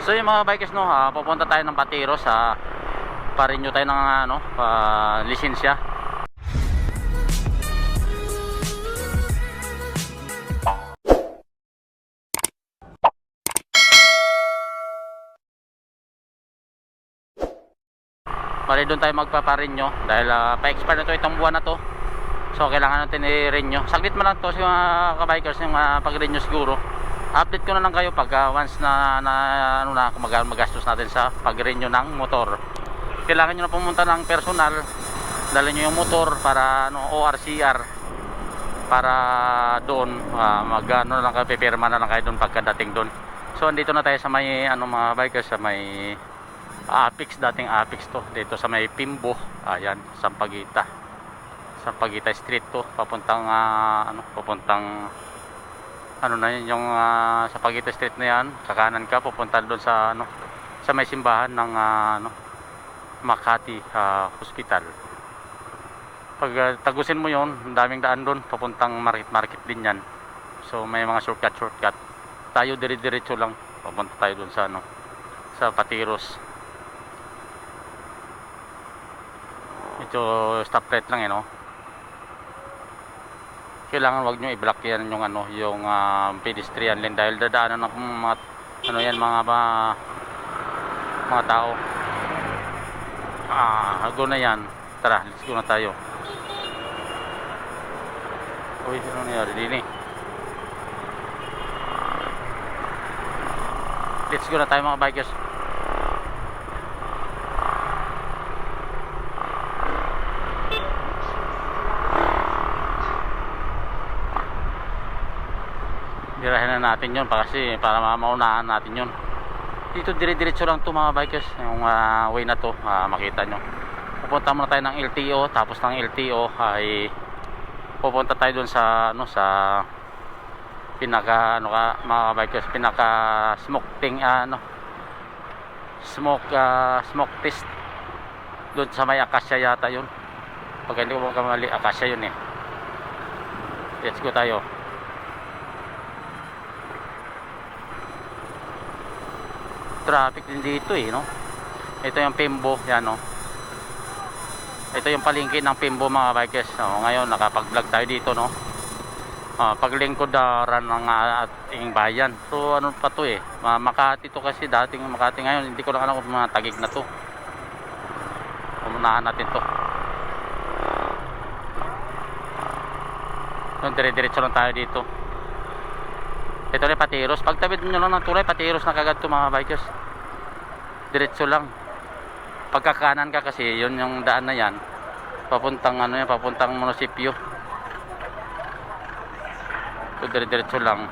So yung mga bikers no, ah, pupunta tayo ng Patiro sa parinyo tayo ng ano, ah, lisensya. Bali doon tayo magpaparinyo dahil ah, pa-expire na to itong buwan na to. So kailangan natin i-renew. Saglit mo lang to sa mga kabikers yung uh, pag-renew siguro. Update ko na lang kayo pag ah, once na, na ano na mag magastos natin sa pag-renew ng motor. Kailangan nyo na pumunta ng personal. Dala nyo yung motor para ano, ORCR para doon ah, mag ano na lang kayo pipirma na lang kayo doon pagkadating doon. So andito na tayo sa may ano mga bikers sa may Apix dating Apix to dito sa may Pimbo ayan Sampaguita Sampaguita Street to papuntang ah, ano papuntang ano na yun yung uh, Sampaguita Street na yan kakanan ka pupunta doon sa ano sa may simbahan ng ah, ano Makati ah, Hospital. Pag ah, tagusin mo yon daming daan doon papuntang market market din yan. So may mga shortcut shortcut. Tayo dire-diretso lang papunta tayo doon sa ano sa Patiros. Ito stop light lang eh no kailangan wag nyo i-block yan yung ano yung ah, pedestrian lane dahil dadaanan ng mga ano yan mga mga, mga tao. Ah go na yan. Tara let's go na tayo. Uy ano nangyari din eh? Let's go na tayo mga bikers Birahin na natin yun para kasi para ma- maunahan natin yun. Dito dire-diretso lang to mga bikers. Yung ah, way na to, ah, makita nyo. Pupunta muna tayo ng LTO, tapos ng LTO ay pupunta tayo dun sa ano sa pinaka ano ka mga bikers, pinaka smoke thing ah, ano smoke ah, smoke test doon sa may Akasya yata yun. Pag hindi ko makamali, Akasya yun eh. Let's go tayo. Traffic din dito eh no? Ito yung Pimbo yan no? Ito yung palengke ng Pimbo mga bikers. No? ngayon nakapag vlog tayo dito no? Ah, paglingkod daran ng ah, ating bayan. So ano pa to eh? Ma- Makati to kasi dating Makati ngayon. Hindi ko lang alam kung mga tagig na to. Umunahan natin to. Yung dire-diretso lang tayo dito ito na patiros. Pagtawid nyo lang ng tulay, patiros na kagad to mga bikers. Diretso lang. Pagkakanan ka kasi, yun yung daan na yan. Papuntang ano yan, papuntang munisipyo. So, dire-diretso lang.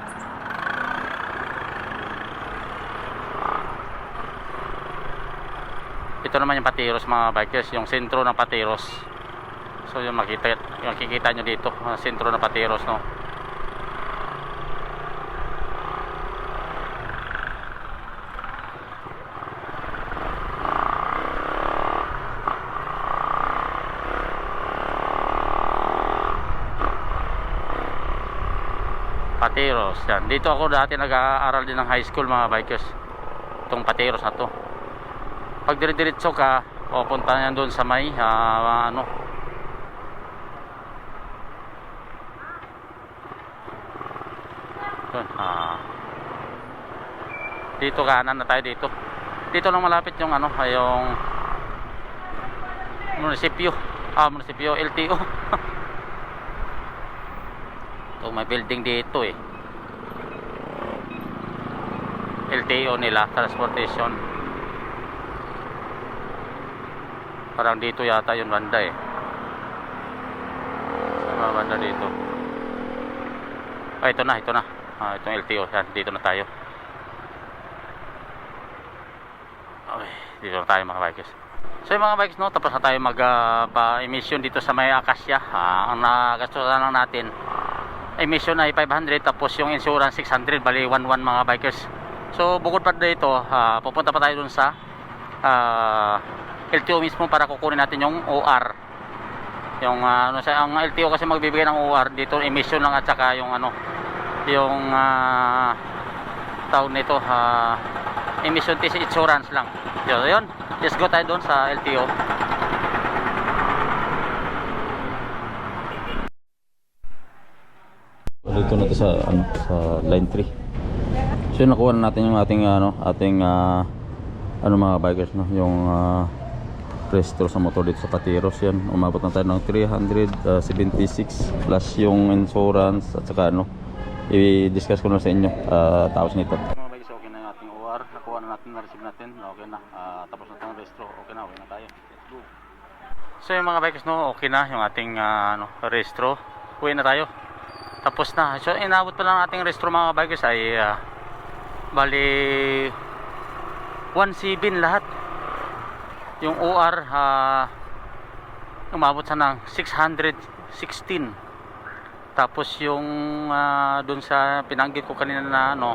Ito naman yung patiros mga bikers, yung sentro ng patiros. So, yung makita, yung kikita nyo dito, sentro ng patiros, no. Patiros yan. Dito ako dati nag-aaral din ng high school mga bikers. Itong Patiros na to. Pag dire-diretso ka, pupunta yan doon sa may ah, ano. Doon, ah. Dito kanan na tayo dito. Dito lang malapit yung ano, yung munisipyo. Ah, munisipyo LTO. So may building dito eh. LTO nila, transportation. Parang dito yata yung banda eh. Sa mga banda dito. Ah, ito na, ito na. Ah, itong LTO. Yan, dito na tayo. Okay, dito na tayo mga bikers. So yung mga bikes no, tapos na tayo mag ah, dito sa may Akasya. Ah, ang nagastusan lang natin emission ay 500 tapos yung insurance 600 bali 11 mga bikers so bukod pa dito ah, pupunta pa tayo dun sa ah, LTO mismo para kukunin natin yung OR yung ah, ano sa ang LTO kasi magbibigay ng OR dito emission lang at saka yung ano yung ah, tawag nito ah, emission test insurance lang. Yun, yun. Let's go tayo doon sa LTO. Dito na to sa ano sa line 3. So nakuha na natin yung ating ano, ating ah, ano mga bikers no, yung uh, restro sa motor dito sa Patiros yan. Umabot na tayo ng 376 plus yung insurance at saka ano i-discuss ko na sa inyo uh, tapos nito. Mga bikers, na yung ating OR. Nakuha na natin, na-receive natin. Okay na. Ah, tapos na tayong restro. Okay na, okay na tayo. Let's go. So yung mga bikers no, okay na yung ating ah, ano, restro. Uwi na tayo. Tapos na. So inabot pa lang ating restro mga bikers ay ah, bali 1.7 lahat. Yung OR ah, umabot sa ng 616. Tapos yung ah, dun sa pinanggit ko kanina na ano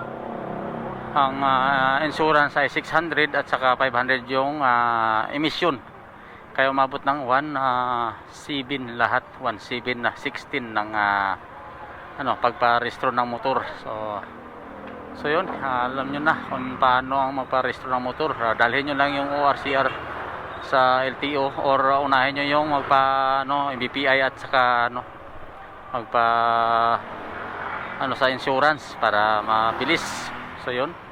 ang ah, insurance ay 600 at saka 500 yung ah, emission. Kaya umabot ng 1.7 lahat, 1.7 na 16 ng ah, ano pagpa-restore ng motor. So So yun, alam nyo na kung paano ang magpa-restore ng motor. Ah, dalhin nyo lang yung ORCR sa LTO or ah, unahin nyo yung magpa ano, MBPI at saka ano magpa ano sa insurance para mabilis. So yun.